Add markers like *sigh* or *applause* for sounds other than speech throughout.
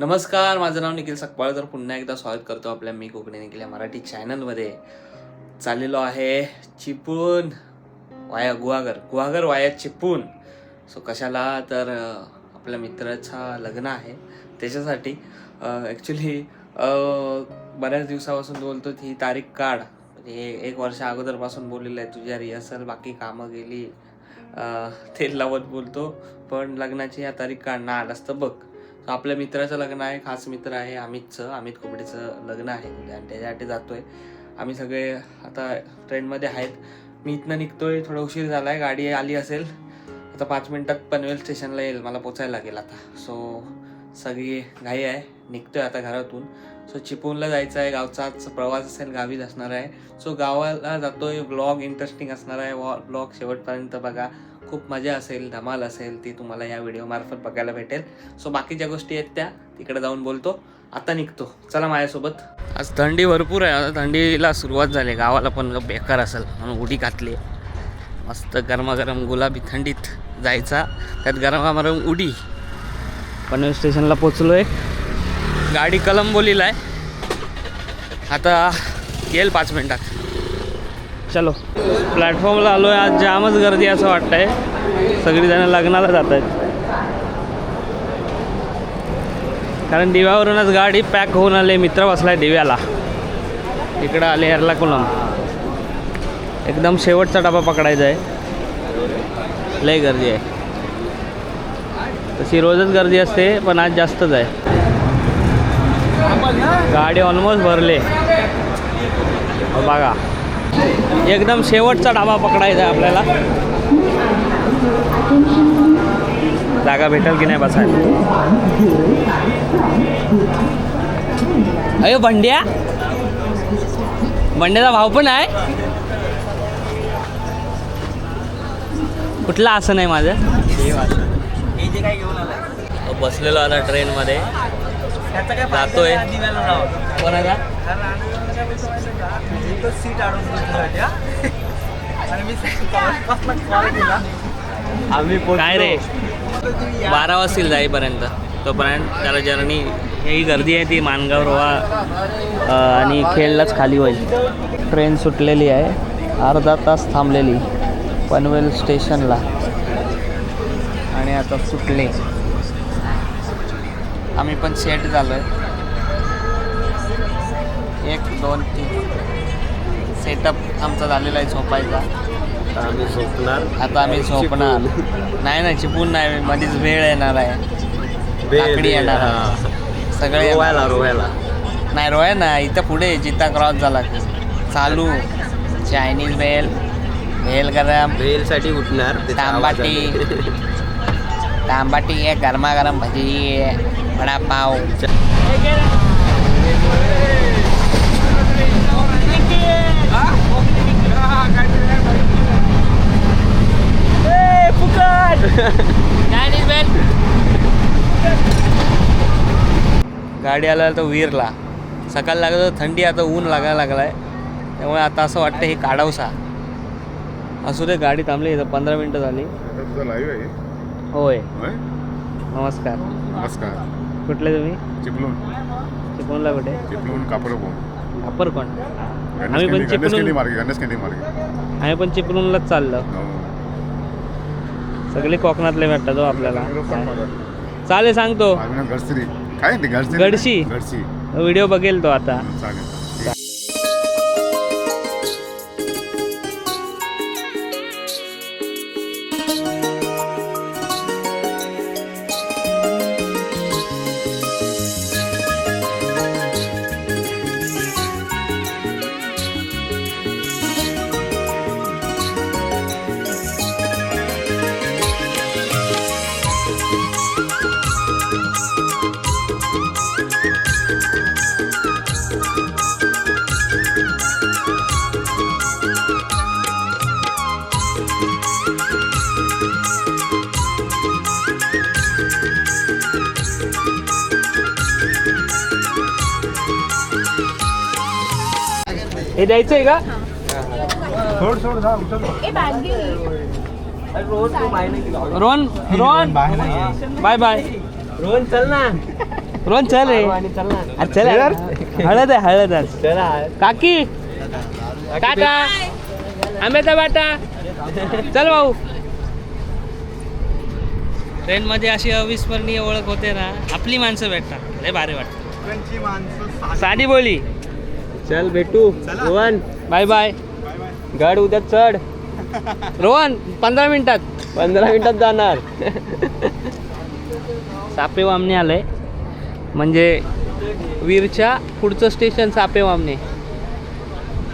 नमस्कार माझं नाव निखिल सकपाळ. तर पुन्हा एकदा स्वागत करतो आपल्या मी कोकणी निखिल या मराठी चॅनलमध्ये. चाललेलो आहे चिपळूण वाया गुहागर. गुहागर वाया चिपळूण सो कशाला? तर आपल्या मित्राचा लग्न आहे. त्याच्यासाठी ॲक्च्युली बऱ्याच दिवसापासून बोलतो ही तारीख काढ. म्हणजे हे एक वर्ष अगोदरपासून बोललेलं आहे तुझ्या रिहर्सल बाकी कामं गेली. ते लावत बोलतो. पण लग्नाची या तारीख काढ ना आलास तर बघ. आपल्या मित्राचं लग्न आहे खास मित्र आहे अमितचं अमित कुबडेचं लग्न आहे. उद्या आणि त्याच्यासाठी जातोय. आम्ही सगळे आता ट्रेनमध्ये आहेत. मी इथनं निघतोय थोडा उशीर झाला आहे गाडी आली असेल. आता पाच मिनटात पनवेल स्टेशनला येईल मला पोचायला लागेल आता. सो सगळी घाई आहे. निघतोय आता घरातून. सो चिपळूणला जायचं आहे गावचाच प्रवास असेल गावीच असणार आहे. सो गावाला जातोय ब्लॉग इंटरेस्टिंग असणार आहे. ब्लॉग शेवटपर्यंत बघा. खूप मजा असेल धमाल असेल ती तुम्हाला या व्हिडिओ मार्फत बघायला भेटेल. सो बाकीच्या गोष्टी आहेत त्या तिकडे जाऊन बोलतो. आता निघतो. चला माझ्यासोबत. आज थंडी भरपूर आहे. आता थंडीला सुरुवात झाली. गावाला पण बेकार असेल. म्हणून उडी घातली. मस्त गरमागरम गुलाबी थंडीत जायचा. त्यात गरमागरम उडी. पनवेल स्टेशनला पोचलो आहे गाडी कलंबोलीला आहे. आता येईल पाच मिनटात. चलो. प्लॅटफॉर्मला आलो आहे आज जामच गर्दी असं वाटतंय. सगळीजणं लग्नाला जात आहेत कारण दिव्यावरूनच गाडी पॅक होऊन आले मित्र बसलाय दिव्याला. इकडं आले एर्लाकुलम एकदम शेवटचा डबा पकडायचा आहे. लय गर्दी आहे. तशी रोजच गर्दी असते पण आज जास्तच आहे. गाडी ऑलमोस्ट भरले. बघा. एकदम शेवटचा डाबा पकडायचा आहे आपल्याला. जागा भेटेल की नाही बसायला? अयो भंड्या. भंड्याचा भाव पण आहे. कुठला असं नाही माझं? बसलेलो आता ट्रेनमध्ये. जातोय. कोणाचा सीट आणून आणि मी कॉल केला आम्ही काय रे? बारा वाजतील जाईपर्यंत. तोपर्यंत त्याला जर्नी ही गर्दी आहे ती मानगाव रोहा अ, आणि खेळलाच खाली होईल. ट्रेन सुटलेली आहे. अर्धा तास थांबलेली. पनवेल स्टेशनला. आणि आता सुटले. आम्ही पण सेट झालो आहे एक दोन तीन. सेटअप आमचा झालेला आहे झोपायचा. आम्ही झोपणार. आता आम्ही *laughs* झोपणार. नाही नाही चिपून नाही मध्येच वेळ येणार आहे. काकडी येणार. सगळे. रोवायला रोवायला नाही रोया ना इथं पुढे जिता क्रॉस झाला. की चालू. चायनीज भेल भेल गरम. भेलसाठी उठणार तांबाटी. तांबाटी आहे गरमागरम भजी आहे. वडापाव. गाडी आला तर वीरला सकाळ लागत होतं थंडी आता ऊन लागायला लागलाय. त्यामुळे आता असं वाटतं हे काढवसा असू दे गाडी थांबली इथं पंधरा मिनटं झाली. तुझा लाईव्ह आहे? होय? नमस्कार. नमस्कार. कुठले तुम्ही? चिपलूण चिपळूणला कुठे? चिपलूण कापडकोण अप्पर कोण आम्ही पण चिपळूण- कॅन्डी मार्गे गणेश कॅन्डी मार्गे. आम्ही पण चिपळूणलाच चाललो. हो. सगळे कोकणातले भेटतात हो आपल्याला. चालेल सांगतो. काय ते गडशी? गडशी व्हिडिओ बघेल तो आता. चालेल. हे द्यायचंय का? Rohan Rohan *laughs* bye bye. Rohan चल ना. रोहन चल रे. चल यार. हळद आहे हळद आहे. काकी. टाटा. आंब्याचा बाटा चल भाऊ. ट्रेन मध्ये अशी अविस्मरणीय ओळख होते ना आपली माणसं भेटतात. लय भारी वाटत. साधी बोली. चल भेटू रोहन. Bye bye. गड उद्या चढ. रोहन पंधरा मिनिटात. पंधरा मिनिटात जाणार. सापे वामणे आलंय. म्हणजे वीरच्या पुढचं स्टेशन सापे वामणे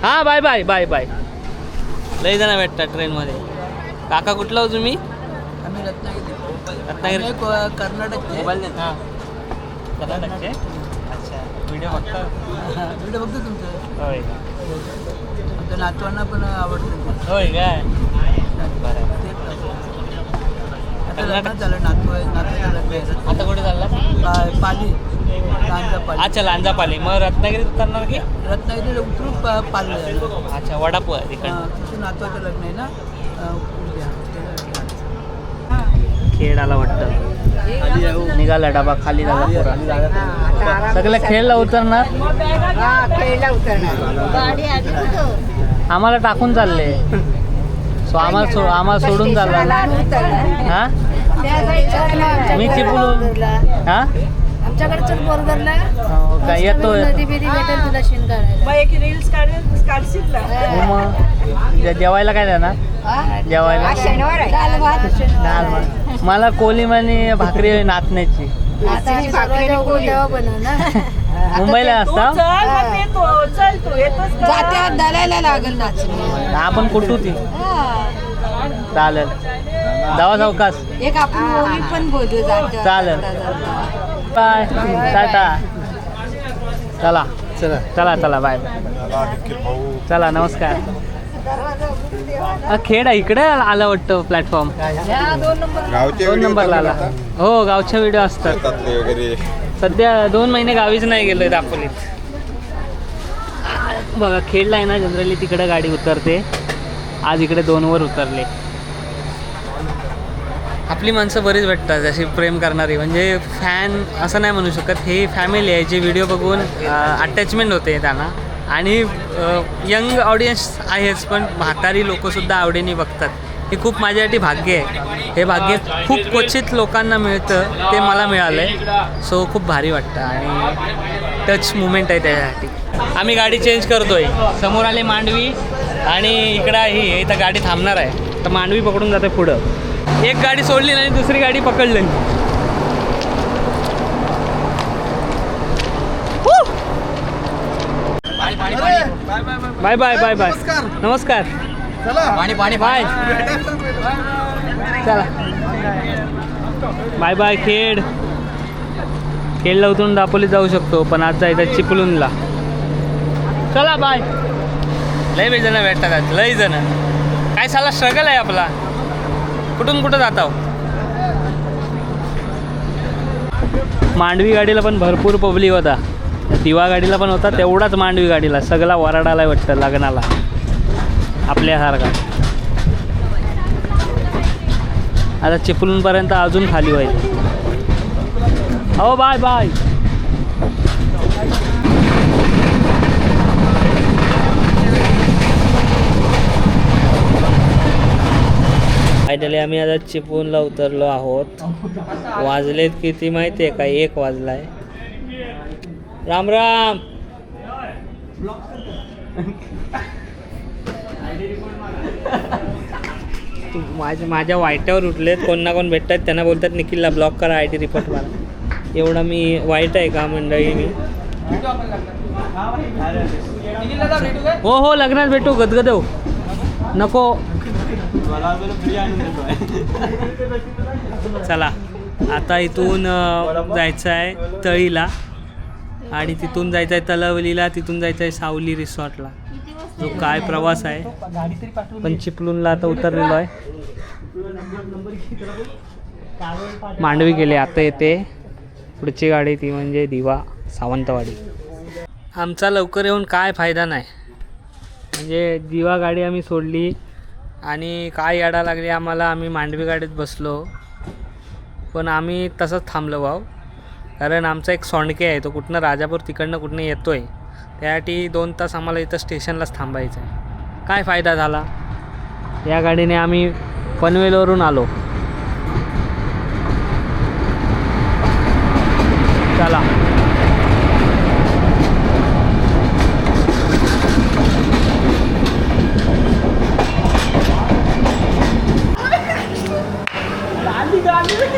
हां बाय बाय बाय बाय. लई जण भेटतात ट्रेनमध्ये काका कुठला हो तुम्ही? आम्ही रत्नागिरी. कर्नाटकचे. कर्नाटकचे? अच्छा. व्हिडिओ बघता? व्हिडिओ बघतो तुमचं. होय. आमच्या नातवांना पण आवडतं. होय काय? बरं. ते आता लग्न झालं नातू आहे आता कुठे चालला पा- पाली लांजा पाली अच्छा लांजापाली मग रत्नागिरीत उतरणार की? रत्नागिरीला उतरून पा पाली अच्छा वडापू आहे तिकडं. हा, नातवाचं लग्न आहे ना? अं, उद्या. खेळ आला वाटतं. निघाला डबा खाली झाला पुरा. सगळं खेळला उतरणार? आम्हाला टाकून चालले. सो आम्हाला सो आम्हाला सोडून चालला. हा? मी चिपळूण हा? आमच्याकडे चल बोरगरला हो. हो मग. जे- जेवायला काय देणार? जेवायला. दाल भात. मला कोलिम आणि भाकरी नाचण्याची. तेव्हा बनवू ना. *laughs* मुंबईला असता? जात्या दलायला लागल नाचणी. आपण कुठू ती चालेल. जावा सावकाश एक आपण पण बोलू चालेल. बाय. टाटा. चला. चला. चला चला बाय. चला नमस्कार. अ, खेड आहे इकडे आलं वाटतं प्लॅटफॉर्म गावचे दोन नंबरला आला. हो गावच्या व्हिडिओ असतात. वगैरे. सध्या दोन महिने गावीच नाही गेलोय दापोलीत. बघा खेडला आहे ना जनरली तिकडे गाडी उतरते. आज इकडे दोनवर उतरले. आपली माणसं बरीच भेटतात जशी प्रेम करणारी. म्हणजे फॅन असं नाही म्हणू शकत. हे फॅमिली आहे जे व्हिडिओ बघून अटॅचमेंट होते त्यांना. आणि यंग ऑडियन्स आहेच पण म्हातारी लोकंसुद्धा आवडीने बघतात. हे खूप माझ्यासाठी भाग्य आहे. हे भाग्य खूप क्वचित लोकांना मिळतं ते मला मिळालं आहे सो खूप भारी वाटतं आणि टच मुमेंट आहे त्याच्यासाठी. आम्ही गाडी चेंज करतोय. समोर आले मांडवी आणि इकडं ही. इथं गाडी थांबणार आहे. तर मांडवी पकडून जाते पुढं. एक गाडी सोडली नाही दुसरी गाडी पकडली. Bye bye bye bye. नमस्कार. पाणी पाणी बाय. चला. बाय बाय खेड खेडला उतरून दापोलीत जाऊ शकतो पण आज जायचं चिपळूणला. चला बाय. लय बे जण भेटतात आज, लय जण. काय साला स्ट्रगल आहे आपला. कुठून कुठं जात आहो? मांडवी गाडीला पण भरपूर पब्लिक होता. दिवा गाडीला पण होता तेवढाच मांडवी गाडीला सगळा वराडाला वाटतं लग्नाला. आपल्यासारखा आता चिपळूणपर्यंत अजून खाली व्हायचं हो बाय बाय. फायनली आम्ही आता चिपळूणला उतरलो आहोत. वाजलेत किती माहिती आहे का? एक वाजलाय. राम राम. तू माझ्या माझ्या वाईटावर उठलेत कोण ना कोण भेटतात त्यांना बोलतात निखिलला ब्लॉक करा आय डी रिपोर्ट मला. एवढा मी वाईट आहे का मंडळी मी? हो हो लग्नात भेटू गदगदव हो. नको. चला. आता इथून जायचं आहे तळीला. आणि तिथून जायचं आहे तलावलीला तिथून जायचं आहे सावली रिसॉर्टला. जो काय प्रवास आहे पण चिपलूनला आता उतरलेलो आहे. मांडवी गेले आता येते. पुढची गाडी ती म्हणजे दिवा सावंतवाडी. आमचा लवकर येऊन काय फायदा नाही. म्हणजे दिवा गाडी आम्ही सोडली आणि काय याडा लागली आम्हाला आम्ही मांडवी गाडीत बसलो. पण आम्ही तसंच थांबलो भाऊ. कारण आमचा एक सोंडके आहे तो कुठनं राजापूर तिकडनं कुठनं येतो आहे त्यासाठी दोन तास आम्हाला इथं स्टेशनलाच थांबायचं आहे काय फायदा झाला? या गाडीने आम्ही पनवेलवरून आलो. चला.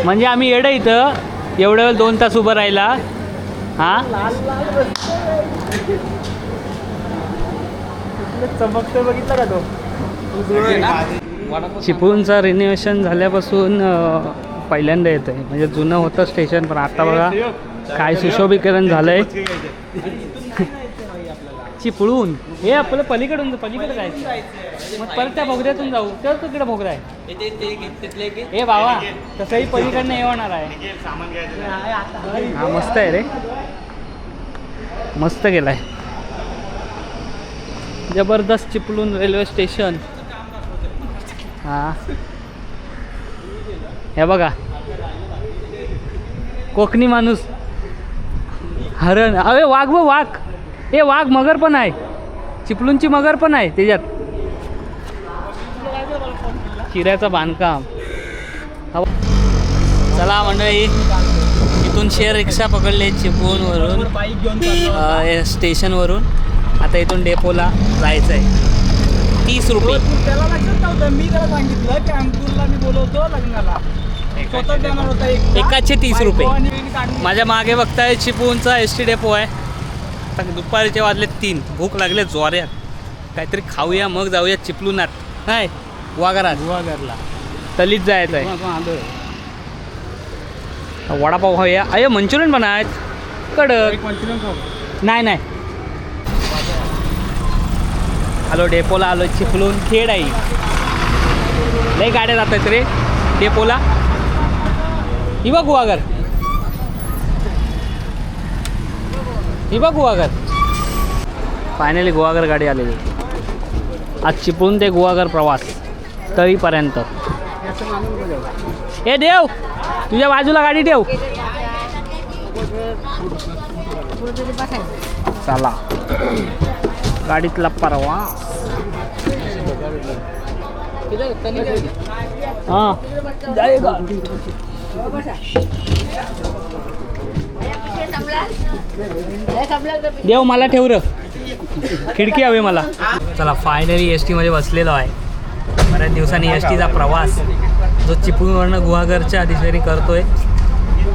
म्हणजे आम्ही येडं इथं एवढ्या वेळ दोन तास उभं राहिला. हां? चमकतो बघितलं का तो चिपळूणचं रिनोव्हेशन झाल्यापासून पहिल्यांदा येत आहे म्हणजे जुनं होतं स्टेशन पण आता बघा काय सुशोभीकरण झालंय. चिपळूण. हे आपलं पलीकडून पलीकडे जायचं. मग परत त्या भोगऱ्यातून जाऊ. तेव्हा तिकडे भोगरा आहे. हे बाबा तसंही पलीकडनं हे होणार आहे. हा मस्त आहे रे. मस्त गेलाय. जबरदस्त चिपळूण रेल्वे स्टेशन. हा. हे बघा. कोकणी माणूस. हरण. अरे वाघ व वाघ. ए वाघ मगर पण आहे. चिपळूणची मगर पण आहे त्याच्यात. चिऱ्याचं बांधकाम. चला मंडळी इथून शेअर रिक्षा पकडले चिपळूणवरून स्टेशनवरून. आता इथून डेपोला जायचं आहे तीस रुपये. त्याला लक्षात नव्हतं मी त्याला सांगितलं की अंकुरला मी बोलवतो लग्नाला एकाचे तीस रुपये. माझ्या मागे बघताय चिपळूणचा एस टी डेपो आहे. आता दुपारचे वाजले तीन. भूक लागले जोऱ्यात काहीतरी खाऊया मग जाऊया चिपळूणात. नाही वाघरात गुहागरला तलीच जायचं आहे वडापाव खाऊया. अय मंचुरियन पण आहेत कडक नाही नाही. आलो डेपोला आलो चिपळूण खेड आहे. लई गाड्या जात आहेत रे डेपोला. ही बघ गुहागर ही बघ गुहागर फायनली गुहागर गाडी आलेली. आज चिपळूण ते गुहागर प्रवास. तळीपर्यंत. ए देव तुझ्या बाजूला गाडी ठेव. चला. गाडीतला प्रवास हां. देव मला ठेव र. खिडकी हवी मला. चला फायनली एस टीमध्ये बसलेलो आहे. बऱ्याच दिवसांनी एस टीचा प्रवास जो चिपळूणवरनं गुहागरच्या दिशेने करतोय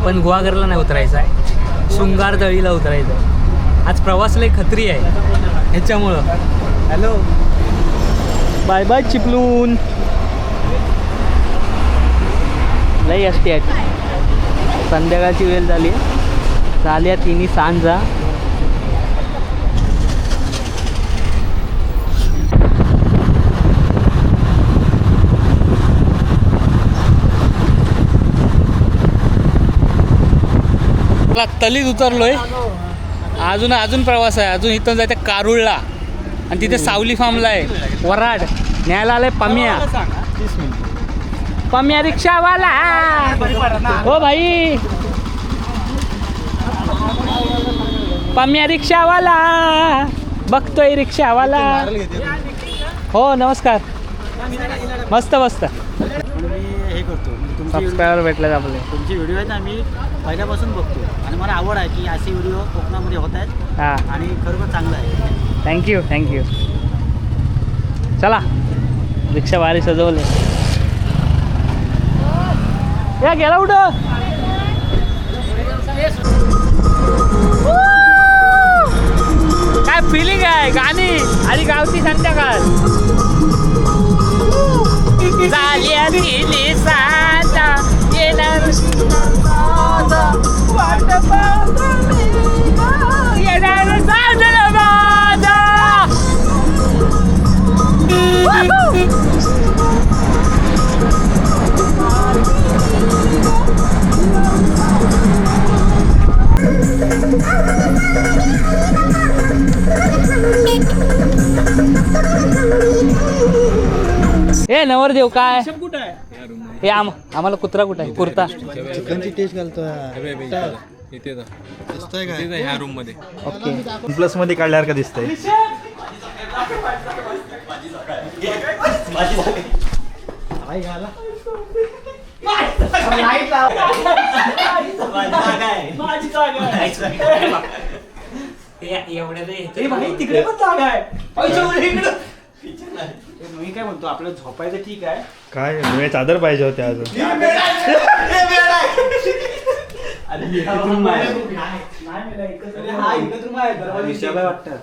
पण गुहागरला नाही उतरायचा आहे. शृंगार तळीला उतरायचं आहे. आज प्रवास लय खत्री आहे. ह्याच्यामुळं. हॅलो. Bye bye Chiplun. लई एस टी आहेत. संध्याकाळची वेळ झाली. झाली आहे तिन्ही सांजा. मला तलीत उतरलोय. अजून अजून प्रवास आहे. अजून इथून जायचं कारुळला. आणि तिथे सावली फार्मला आहे. वराड न्यायला आलं आहे पमिया. पमिया रिक्षावाला. हो भाई. पम्या रिक्षावाला. बघतोय रिक्षावाला. हो नमस्कार. मस्त मस्त मी हे करतो म्हणजे तुमची सबस्क्रायबर भेटले आपले. तुमची व्हिडिओ आहेत ना मी पहिल्यापासून बघतो. आणि मला आवड आहे की असे व्हिडिओ कोकणामध्ये होत आहेत. हां. आणि खरोखर चांगलं आहे. थँक्यू थँक्यू चला. रिक्षा भारी सजवले. या गेला कुठं? काय फिलिंग आहे? गाणी. आणि गावची संध्याकाळ. झाली येणार. वाट येणार. ए नवरदेव काय? कुठं आहे? हे आम आम्हाला कुत्रा कुठं आहे? कुर्ता. चिकनची टेस्ट घालतो ह्या रूममध्ये. ओके. प्लसमध्ये काढल्यासारखं दिसतंय? माझी जागा आहे. ए भाई तिकडे पण जागा आहे. मी काय म्हणतो आपलं झोपायचं ठीक आहे. काय? नवे चादर पाहिजे होते अजून. अरे एकच रूम आहे नाही मेला, एकच रूम आहे. हा एकच रूम आहे दरवाजे वाटतात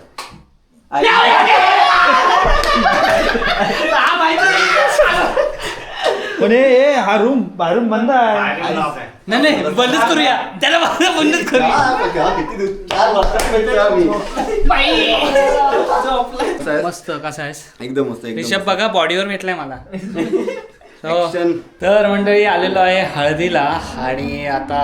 पण हे हे, हा रूम हा रूम बंद आहे. नाही नाही बंदच करूया. त्याला मला बंदच करूया. मस्त कसा आहेस? एकदम मस्त रिषभ बघा बॉडीवर भेटलाय मला. *laughs* हो. तर मंडळी आलेलो आहे हळदीला आणि आता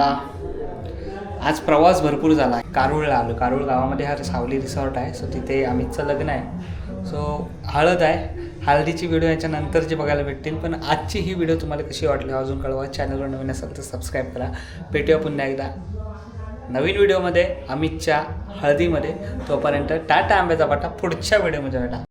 आज प्रवास भरपूर झाला. कारुळला आलो. कारुळ गावामध्ये हा सावली रिसॉर्ट आहे. सो तिथे अमितचं लग्न आहे. सो हळद आहे. हळदीची व्हिडिओ याच्यानंतर जे बघायला भेटतील. पण आजची ही व्हिडिओ तुम्हाला कशी वाटली हो अजून कळवा. चॅनलवर नवीन असाल तर सबस्क्राईब करा. भेटूया पुन्हा एकदा. नवीन व्हिडिओमध्ये अमितच्या हळदीमध्ये. तोपर्यंत टाटा आंब्याचा पाटा पुढच्या व्हिडिओमध्ये भेटा.